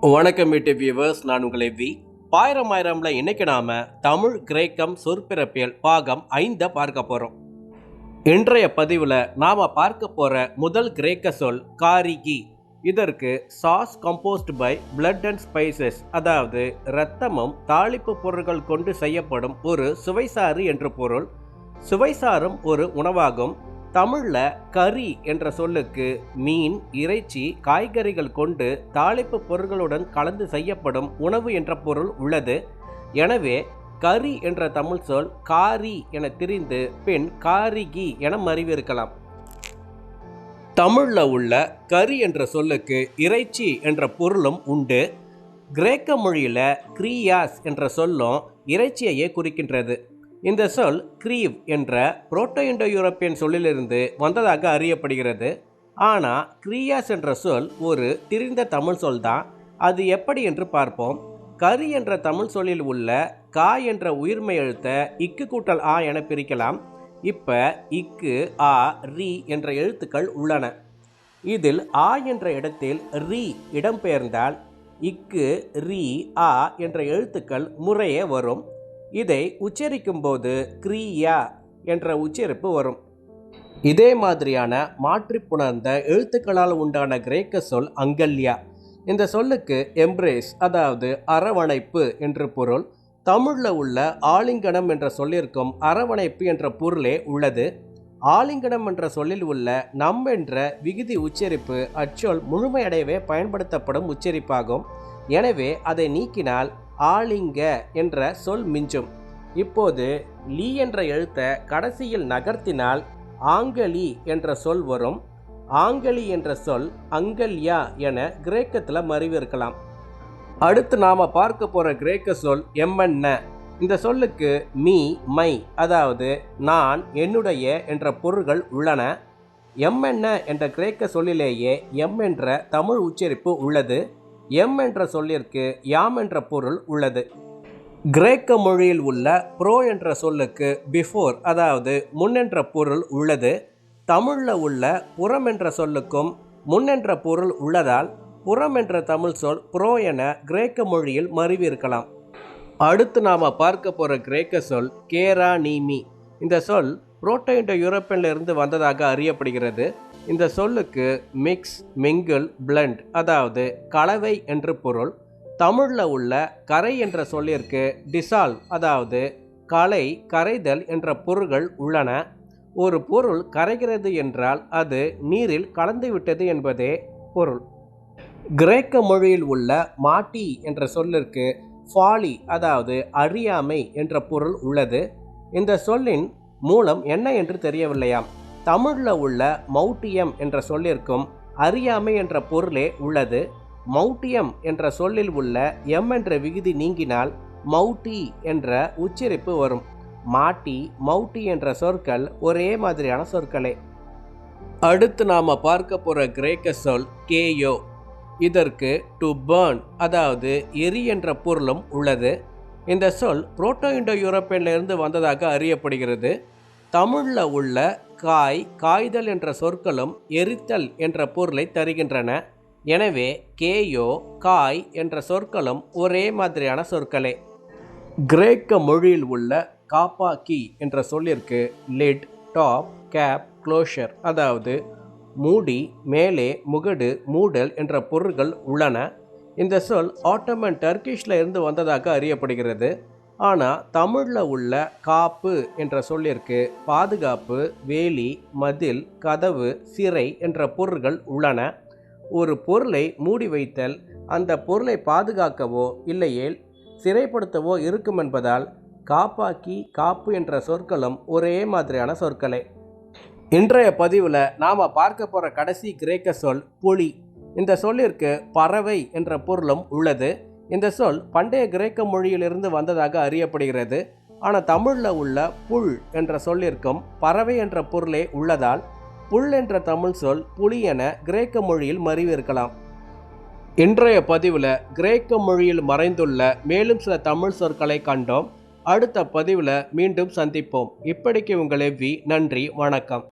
வணக்கம் YouTube viewers நான் உங்களை வி. பாயிரம் ஆயிரம்ல இன்னைக்கு நாம தமிழ் கிரேக்கம் சொற்பிறப்பியல் பாகம் ஐந்த பார்க்க போறோம். இன்றைய பதிவில் நாம பார்க்க போற முதல் கிரேக்க சொல் காரிகி. இதற்கு sauce composed by blood and spices அதாவது இரத்தமும் தாளிப்பு பொருட்கள் கொண்டு செய்யப்படும் ஒரு சுவைசாறு என்று பொருள். சுவைசாரும் ஒரு உணவாகும். தமிழில் கறி என்ற சொல்லுக்கு மீன் இறைச்சி காய்கறிகள் கொண்டு தாளிப்பு பொருட்களுடன் கலந்து செய்யப்படும் உணவு என்ற பொருள் உள்ளது. எனவே கறி என்ற தமிழ் சொல் காரி என திரிந்து பின் காரிகி என மறிவிருக்கலாம். தமிழில் உள்ள கறி என்ற சொல்லுக்கு இறைச்சி என்ற பொருளும் உண்டு. கிரேக்க மொழியில் கிரியாஸ் என்ற சொல்லும் இறைச்சியையே குறிக்கின்றது. இந்த சொல் கிரீவ் என்ற புரோட்டோ இண்டோ யூரோப்பியன் சொல்லிலிருந்து வந்ததாக அறியப்படுகிறது. ஆனால் கிரியாஸ் என்ற சொல் ஒரு திரிந்த தமிழ் சொல் தான் அது எப்படி என்று பார்ப்போம். கரி என்ற தமிழ் சொல்லில் உள்ள கா என்ற உயிர்மை எழுத்த இக்கு கூட்டல் ஆ என பிரிக்கலாம். இப்போ இக்கு ஆ ரி என்ற எழுத்துக்கள் உள்ளன. இதில் ஆ என்ற இடத்தில் ரி இடம்பெயர்ந்தால் இக்கு ரி ஆ என்ற எழுத்துக்கள் முறையே வரும். இதை உச்சரிக்கும்போது கிரியா என்ற உச்சரிப்பு வரும். இதே மாதிரியான மாற்றி புணர்ந்த எழுத்துக்களால் உண்டான கிரேக்க சொல் அங்கல்யா. இந்த சொல்லுக்கு எம்ப்ரேஸ் அதாவது அரவணைப்பு என்று பொருள். தமிழில் உள்ள ஆலிங்கனம் என்ற சொல்லிற்கும் அரவணைப்பு என்ற பொருளே உள்ளது. ஆலிங்கனம் என்ற சொல்லில் உள்ள நம் என்ற விகுதி உச்சரிப்பு அச்சொல் முழுமையடையவே பயன்படுத்தப்படும் உச்சரிப்பாகும். எனவே அதை நீக்கினால் ஆலிங்க என்ற சொல் மிஞ்சும். இப்போது லீ என்ற எழுத்தை கடைசியில் நகர்த்தினால் ஆங்கலி என்ற சொல் வரும். ஆங்கலி என்ற சொல் அங்கல்யா என கிரேக்கத்தில் மறிவிருக்கலாம். அடுத்து நாம் பார்க்க போகிற கிரேக்க சொல் எம்மன்ன இந்த சொல்லுக்கு மீ மை அதாவது நான் என்னுடைய என்ற பொருள்கள் உள்ளன. எம்மென்ன என்ற கிரேக்க சொல்லிலேயே எம் என்ற தமிழ் உச்சரிப்பு உள்ளது. எம் என்ற சொல்லிற்கு யாம் என்ற பொருள் உள்ளது. கிரேக்க மொழியில் உள்ள ப்ரோ என்ற சொல்லுக்கு பிஃபோர் அதாவது முன் என்ற பொருள் உள்ளது. தமிழில் உள்ள புறம் என்ற சொல்லுக்கும் முன் என்ற பொருள் உள்ளதால் புறம் என்ற தமிழ் சொல் ப்ரோ என கிரேக்க மொழியில் மறிவிருக்கலாம் அடுத்து நாம் பார்க்க போகிற கிரேக்க சொல் கேரா நீமி. இந்த சொல் புரோட்டோ இண்டோ யூரோப்பியன்லேருந்து வந்ததாக அறியப்படுகிறது. இந்த சொல்லுக்கு மிக்ஸ் மிங்கிள் பிளண்ட் அதாவது கலவை என்று பொருள் தமிழில் உள்ள கரை என்ற சொல்லிற்கு டிசால்வ் அதாவது கலை கரைதல் என்ற பொருள்கள் உள்ளன. ஒரு பொருள் கரைகிறது என்றால் அது நீரில் கலந்துவிட்டது என்பதே பொருள். கிரேக்க மொழியில் உள்ள மாட்டி என்ற சொல்லிற்கு ஃபாலி அதாவது அறியாமை என்ற பொருள் உள்ளது. இந்த சொல்லின் மூலம் என்ன என்று தெரியவில்லையாம். தமிழில் உள்ள மௌட்டியம் என்ற சொல்லிற்கும் அறியாமை என்ற பொருளே உள்ளது. மௌட்டியம் என்ற சொல்லில் உள்ள எம் என்ற விகுதி நீங்கினால் மௌட்டி என்ற உச்சரிப்பு வரும். மாட்டி மௌட்டி என்ற சொற்கள் ஒரே மாதிரியான சொற்களே. அடுத்து நாம் பார்க்க போகிற கிரேக்க சொல் கேயோ. இதற்கு டு பேர்ன் அதாவது எரி என்ற பொருளும் உள்ளது. இந்த சொல் புரோட்டோ இண்டோ யூரோப்பியன்லேருந்து வந்ததாக அறியப்படுகிறது. தமிழில் உள்ள காய் காய்தல் என்ற சொற்களும் எரித்தல் என்ற பொருளை தருகின்றன. எனவே கேயோ காய் என்ற சொற்களும் ஒரே மாதிரியான சொற்களே. கிரேக்க மொழியில் உள்ள காப்பாக்கி என்ற சொல்லிற்கு லிட் டாப் கேப் க்ளோஷர் அதாவது மூடி மேலே முகடு மூடல் என்ற பொருள்கள் உள்ளன. இந்த சொல் ஆட்டோமன் டர்க்கிஷில் இருந்து வந்ததாக அறியப்படுகிறது. ஆனால் தமிழில் உள்ள காப்பு என்ற சொல்லிற்கு பாதுகாப்பு வேலி மதில் கதவு சிறை என்ற பொருள்கள் உள்ளன. ஒரு பொருளை மூடி வைத்தல் அந்த பொருளை பாதுகாக்கவோ இல்லையேல் சிறைப்படுத்தவோ இருக்கும் என்பதால் காப்பாக்கி காப்பு என்ற சொற்களும் ஒரே மாதிரியான சொற்களே. இன்றைய பதிவில் நாம் பார்க்க போகிற கடைசி கிரேக்க சொல் புலி. இந்த சொல்லிற்கு பறவை என்ற பொருளும் உள்ளது. இந்த சொல் பண்டைய கிரேக்க மொழியிலிருந்து வந்ததாக அறியப்படுகிறது. ஆனால் தமிழில் உள்ள புல் என்ற சொல்லிற்கும் பறவை என்ற பொருளே உள்ளதால் புல் என்ற தமிழ் சொல் புலி என கிரேக்க மொழியில் மறிவிருக்கலாம். இன்றைய பதிவில் கிரேக்க மொழியில் மறைந்துள்ள மேலும் சில தமிழ் சொற்களை கண்டோம். அடுத்த பதிவில் மீண்டும் சந்திப்போம். இப்படிக்கு உங்களை வி நன்றி வணக்கம்.